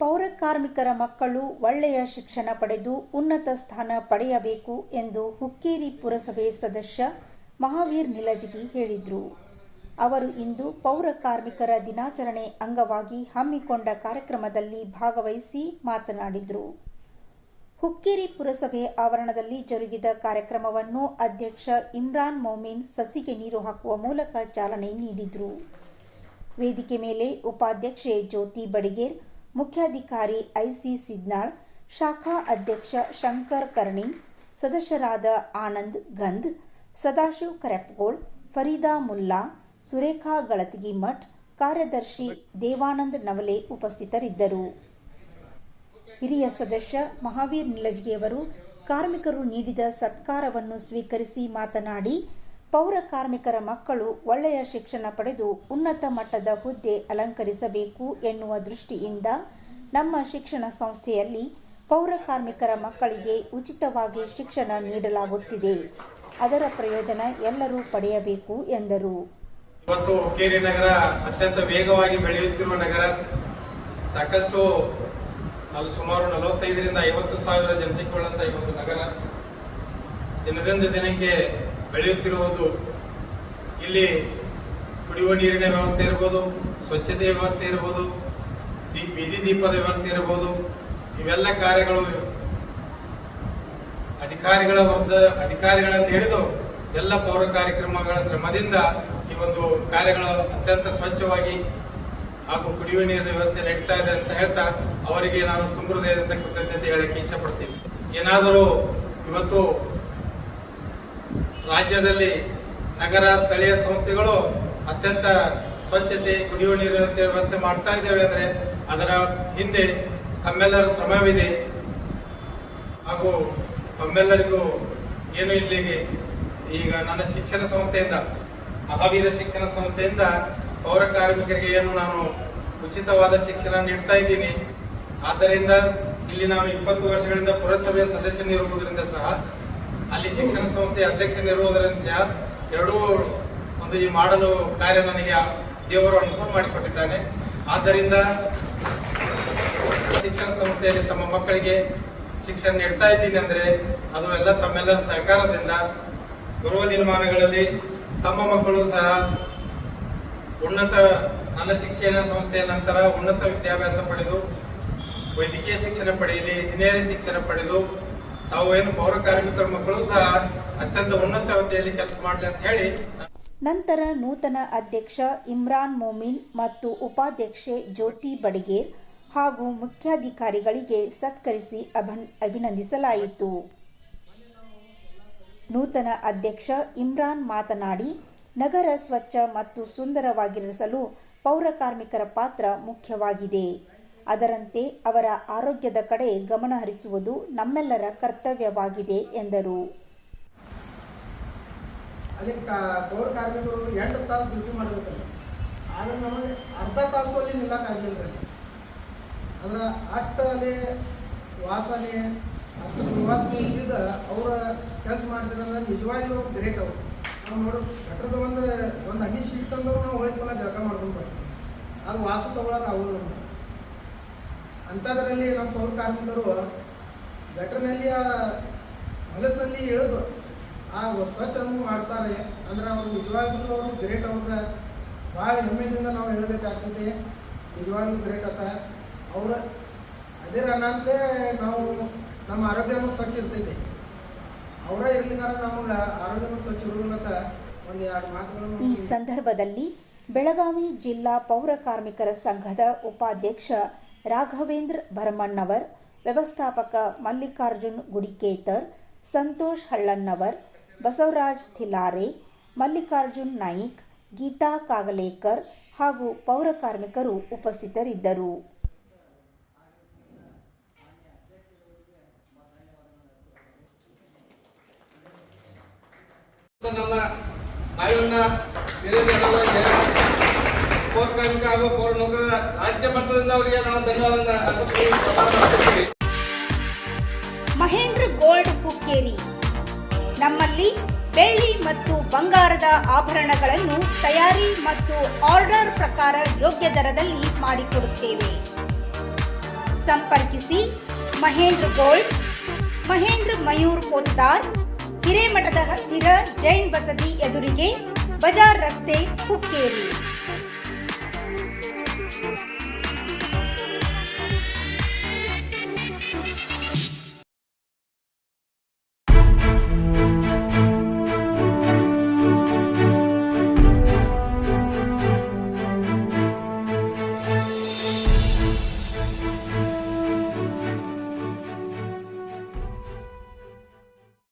ಪೌರ ಕಾರ್ಮಿಕರ ಮಕ್ಕಳು ಒಳ್ಳೆಯ ಶಿಕ್ಷಣ ಪಡೆದು ಉನ್ನತ ಸ್ಥಾನ ಪಡೆಯಬೇಕು ಎಂದು ಹುಕ್ಕೇರಿ ಪುರಸಭೆ ಸದಸ್ಯ ಮಹಾವೀರ್ ನಿಲಜಗಿ ಹೇಳಿದರು. ಅವರು ಇಂದು ಪೌರ ಕಾರ್ಮಿಕರ ದಿನಾಚರಣೆ ಅಂಗವಾಗಿ ಹಮ್ಮಿಕೊಂಡ ಕಾರ್ಯಕ್ರಮದಲ್ಲಿ ಭಾಗವಹಿಸಿ ಮಾತನಾಡಿದರು. ಹುಕ್ಕೇರಿ ಪುರಸಭೆ ಆವರಣದಲ್ಲಿ ಜರುಗಿದ ಕಾರ್ಯಕ್ರಮವನ್ನು ಅಧ್ಯಕ್ಷ ಇಮ್ರಾನ್ ಮೊಮಿನ್ ಸಸಿಗೆ ನೀರು ಹಾಕುವ ಮೂಲಕ ಚಾಲನೆ ನೀಡಿದರು. ವೇದಿಕೆ ಮೇಲೆ ಉಪಾಧ್ಯಕ್ಷೆ ಜ್ಯೋತಿ ಬಡಿಗೇರ್ ಮುಖ್ಯಾಧಿಕಾರಿ ಐಸಿ ಸಿದ್ನಾಳ್, ಶಾಖಾ ಅಧ್ಯಕ್ಷ ಶಂಕರ್ ಕರ್ಣಿ, ಸದಸ್ಯರಾದ ಆನಂದ್ ಗಂಧ್, ಸದಾಶಿವ್ ಕರೆಪ್ಗೋಳ್, ಫರೀದಾ ಮುಲ್ಲಾ, ಸುರೇಖಾ ಗಳತಗಿ ಮಠ್, ಕಾರ್ಯದರ್ಶಿ ದೇವಾನಂದ್ ನವಲೆ ಉಪಸ್ಥಿತರಿದ್ದರು. ಹಿರಿಯ ಸದಸ್ಯ ಮಹಾವೀರ್ ನಿಲಜ್ಗೆಯವರು ಕಾರ್ಮಿಕರು ನೀಡಿದ ಸತ್ಕಾರವನ್ನು ಸ್ವೀಕರಿಸಿ ಮಾತನಾಡಿ ಪೌರ ಕಾರ್ಮಿಕರ ಮಕ್ಕಳು ಒಳ್ಳೆಯ ಶಿಕ್ಷಣ ಪಡೆದು ಉನ್ನತ ಮಟ್ಟದ ಹುದ್ದೆ ಅಲಂಕರಿಸಬೇಕು ಎನ್ನುವ ದೃಷ್ಟಿಯಿಂದ ನಮ್ಮ ಶಿಕ್ಷಣ ಸಂಸ್ಥೆಯಲ್ಲಿ ಪೌರ ಕಾರ್ಮಿಕರ ಮಕ್ಕಳಿಗೆ ಉಚಿತವಾಗಿ ಶಿಕ್ಷಣ ನೀಡಲಾಗುತ್ತಿದೆ. ಅದರ ಪ್ರಯೋಜನ ಎಲ್ಲರೂ ಪಡೆಯಬೇಕು ಎಂದರು. ಇವತ್ತು ಹುಕ್ಕೇರಿ ನಗರ ಅತ್ಯಂತ ವೇಗವಾಗಿ ಬೆಳೆಯುತ್ತಿರುವ ನಗರ. ಸಾಕಷ್ಟು ಸುಮಾರು ನಲವತ್ತೈದರಿಂದ ಐವತ್ತು ಸಾವಿರ ಜನಸಂಖ್ಯೆ ಈ ಒಂದು ನಗರ. ದಿನದಿಂದ ದಿನಕ್ಕೆ ಬೆಳೆಯುತ್ತಿರುವುದು ಇಲ್ಲಿ ಕುಡಿಯುವ ನೀರಿನ ವ್ಯವಸ್ಥೆ ಇರ್ಬೋದು, ಸ್ವಚ್ಛತೆಯ ವ್ಯವಸ್ಥೆ ಇರ್ಬೋದು ಬೀದಿ ದೀಪದ ವ್ಯವಸ್ಥೆ ಇರ್ಬೋದು, ಇವೆಲ್ಲ ಕಾರ್ಯಗಳು ಅಧಿಕಾರಿಗಳ ವರ್ಗ ಅಧಿಕಾರಿಗಳನ್ನು ಹಿಡಿದು ಎಲ್ಲ ಪೌರ ಕಾರ್ಯಕ್ರಮಗಳ ಶ್ರಮದಿಂದ ಈ ಒಂದು ಕಾರ್ಯಗಳು ಅತ್ಯಂತ ಸ್ವಚ್ಛವಾಗಿ ಹಾಗೂ ಕುಡಿಯುವ ನೀರಿನ ವ್ಯವಸ್ಥೆ ನಡೀತಾ ಇದೆ ಅಂತ ಹೇಳ್ತಾ ಅವರಿಗೆ ನಾನು ತುಂಬ ಹೃದಯದಿಂದ ಕೃತಜ್ಞತೆ ಹೇಳಕ್ಕೆ ಇಚ್ಛೆ ಪಡ್ತೀನಿ. ಏನಾದರೂ ಇವತ್ತು ರಾಜ್ಯದಲ್ಲಿ ನಗರ ಸ್ಥಳೀಯ ಸಂಸ್ಥೆಗಳು ಅತ್ಯಂತ ಸ್ವಚ್ಛತೆ, ಕುಡಿಯುವ ನೀರಿನ ವ್ಯವಸ್ಥೆ ಮಾಡ್ತಾ ಇದ್ದೇವೆ ಅಂದರೆ ಅದರ ಹಿಂದೆ ತಮ್ಮೆಲ್ಲರ ಶ್ರಮವಿದೆ. ಹಾಗೂ ತಮ್ಮೆಲ್ಲರಿಗೂ ಏನು ಇಲ್ಲಿಗೆ ಈಗ ನನ್ನ ಶಿಕ್ಷಣ ಸಂಸ್ಥೆಯಿಂದ, ಮಹಾವೀರ ಶಿಕ್ಷಣ ಸಂಸ್ಥೆಯಿಂದ ಪೌರ ಕಾರ್ಮಿಕರಿಗೆ ಏನು ನಾನು ಉಚಿತವಾದ ಶಿಕ್ಷಣ ನೀಡ್ತಾ ಇದ್ದೀನಿ. ಆದ್ದರಿಂದ ಇಲ್ಲಿ ನಾನು ಇಪ್ಪತ್ತು ವರ್ಷಗಳಿಂದ ಪುರಸಭೆಯ ಸದಸ್ಯನಿರುವುದರಿಂದ ಸಹ ಅಲ್ಲಿ ಶಿಕ್ಷಣ ಸಂಸ್ಥೆಯ ಅಧ್ಯಕ್ಷನಿರುವುದರಿಂದ ಎರಡೂ ಒಂದು ಈ ಮಾಡಲು ಕಾರ್ಯ ನನಗೆ ದೇವರು ಅನುಕೂಲ ಮಾಡಿಕೊಟ್ಟಿದ್ದಾನೆ. ಆದ್ದರಿಂದ ಶಿಕ್ಷಣ ಸಂಸ್ಥೆಯಲ್ಲಿ ತಮ್ಮ ಮಕ್ಕಳಿಗೆ ಶಿಕ್ಷಣ ನೀಡ್ತಾ ಇದ್ದೀನಿ ಅಂದ್ರೆ ಅದು ಎಲ್ಲ ತಮ್ಮೆಲ್ಲರ ಸಹಕಾರದಿಂದ ಗುರುವ ದಿನಮಾನಗಳಲ್ಲಿ ತಮ್ಮ ಮಕ್ಕಳು ಸಹ ಉನ್ನತ ನನ್ನ ಶಿಕ್ಷಣ ಸಂಸ್ಥೆಯ ನಂತರ ಉನ್ನತ ವಿದ್ಯಾಭ್ಯಾಸ ಪಡೆದು ವೈದ್ಯಕೀಯ ಶಿಕ್ಷಣ ಪಡೆಯಲಿ ಇಂಜಿನಿಯರಿಂಗ್ ಶಿಕ್ಷಣ ಪಡೆದು ತಾವು ಏನು ಪೌರ ಕಾರ್ಮಿಕರ ಮಕ್ಕಳು ಸಹ ಅತ್ಯಂತ ಉನ್ನತ ಹುದ್ದೆಯಲ್ಲಿ ಕೆಲಸ ಮಾಡಲಿ ಅಂತ ಹೇಳಿ ನಂತರ ನೂತನ ಅಧ್ಯಕ್ಷ ಇಮ್ರಾನ್ ಮೊಮಿನ್ ಮತ್ತು ಉಪಾಧ್ಯಕ್ಷೆ ಜ್ಯೋತಿ ಬಡಿಗೇರ್ ಹಾಗೂ ಮುಖ್ಯಾಧಿಕಾರಿಗಳಿಗೆ ಸತ್ಕರಿಸಿ ಅಭನ್- ಅಭಿನಂದಿಸಲಾಯಿತು. ನೂತನ ಅಧ್ಯಕ್ಷ ಇಮ್ರಾನ್ ಮಾತನಾಡಿ, ನಗರ ಸ್ವಚ್ಛ ಮತ್ತು ಸುಂದರವಾಗಿರಿಸಲು ಪೌರ ಕಾರ್ಮಿಕರ ಪಾತ್ರ ಮುಖ್ಯವಾಗಿದೆ. ಅದರಂತೆ ಅವರ ಆರೋಗ್ಯದ ಕಡೆ ಗಮನ ಹರಿಸುವುದು ನಮ್ಮೆಲ್ಲರ ಕರ್ತವ್ಯವಾಗಿದೆ, ಎಂದರು. ಪೌರ ಕಾರ್ಮಿಕರು ಎಂಟು ತಾಸು ಡ್ಯೂಟಿ ಮಾಡಬೇಕಲ್ಲ. ಆದರೆ ನಮಗೆ ಅರ್ಧ ತಾಸು ಅಲ್ಲಿ ನಿಲ್ಲಕ್ಕಾಗಲಿಲ್ಲ ಅಂದ್ರೆ ಅಷ್ಟು ಅಲ್ಲಿ ವಾಸನೆ ಅಷ್ಟು ನಿವಾಸನೆ ಇದ್ದಿದ್ದ ಅವರ ಕೆಲಸ ಮಾಡಿದ್ರಂದ್ರೆ ನಿಜವಾಗಿಯೂ ಗ್ರೇಟ್ ಅವರು. ನಾವು ನೋಡು ಕಟ್ಟದ ಒಂದು ಒಂದು ಹನಿ ಶೀಟ್ ನಾವು ಹೋಯ್ತು ಜಳಕ ಮಾಡ್ಕೊಂಡು ಬರ್ತೀವಿ. ಅದು ವಾಸು ತಗೊಳಕ್ಕೆ ಅವರು ನಮ್ಗೆ. ಅಂಥದ್ರಲ್ಲಿ ನಮ್ಮ ಪೌರ ಕಾರ್ಮಿಕರು ಗಟ್ರನಲ್ಲಿ ಆ ಹೊಲಸಿನಲ್ಲಿ ಇಳಿದು ಆ ಸ್ವಚ್ಛವನ್ನು ಮಾಡ್ತಾರೆ. ಅಂದ್ರೆ ಅವರು ನಿಜವಾಗ್ಲೂ ಅವರು ಗ್ರೇಟ್ ಅವ್ರಿಗೆ ಭಾಳ ಹೆಮ್ಮೆಯಿಂದ ನಾವು ಹೇಳಬೇಕಾಗ್ತದೆ. ನಿಜವಾಗ್ಲೂ ಗ್ರೇಟ್ ಅತ್ತ ಅವರ ಅದೇ ಅನ್ನಂತೆ ನಾವು ನಮ್ಮ ಆರೋಗ್ಯವೂ ಸ್ವಚ್ಛ ಇರ್ತೈತೆ. ಅವರ ಇರ್ಲಿಕ್ಕಾರ ನಮಗೆ ಆರೋಗ್ಯವೂ ಸ್ವಚ್ಛ ಇರೋದಿಲ್ಲತ್ತ ಒಂದು ಎರಡು ಮಾತುಗಳನ್ನು ಈ ಸಂದರ್ಭದಲ್ಲಿ ಬೆಳಗಾವಿ ಜಿಲ್ಲಾ ಪೌರ ಕಾರ್ಮಿಕರ ಸಂಘದ ಉಪಾಧ್ಯಕ್ಷ ರಾಘವೇಂದ್ರ ಭರಮಣ್ಣವರ್, ವ್ಯವಸ್ಥಾಪಕ ಮಲ್ಲಿಕಾರ್ಜುನ್ ಗುಡಿಕೇತರ್, ಸಂತೋಷ್ ಹಳ್ಳಣ್ಣವರ್, ಬಸವರಾಜ್ ಥಿಲಾರೆ, ಮಲ್ಲಿಕಾರ್ಜುನ್ ನಾಯ್ಕ್, ಗೀತಾ ಕಾಗಲೇಕರ್ ಹಾಗೂ ಪೌರ ಕಾರ್ಮಿಕರು ಉಪಸ್ಥಿತರಿದ್ದರು. ನಮ್ಮ ಪೌರ ಕಾರ್ಮಿಕ ಹಾಗೂ ಪೌರ ನೌಕರರ ರಾಜ್ಯ ಮಟ್ಟದಿಂದ ಅವರಿಗೆ ನಾವು ಧನ್ಯವಾದ ಮಹೇಂದ್ರ ಗೋಲ್ಡ್ ಹುಕ್ಕೇರಿ ನಮ್ಮಲ್ಲಿ ಬೆಳ್ಳಿ ಮತ್ತು ಬಂಗಾರದ ಆಭರಣಗಳನ್ನು ತಯಾರಿ ಮತ್ತು ಆರ್ಡರ್ ಪ್ರಕಾರ ಯೋಗ್ಯ ದರದಲ್ಲಿ ಮಾಡಿಕೊಡುತ್ತೇವೆ. ಸಂಪರ್ಕಿಸಿ ಮಹೇಂದ್ರ ಗೋಲ್ಡ್, ಮಹೇಂದ್ರ ಮಯೂರ್ ಪೋತ್ತಾರ್ ಹಿರೇಮಠದ ಹತ್ತಿರ ಜೈನ್ ಬಸದಿ ಎದುರಿಗೆ ಬಜಾರ್ ರಸ್ತೆ ಹುಕ್ಕೇರಿ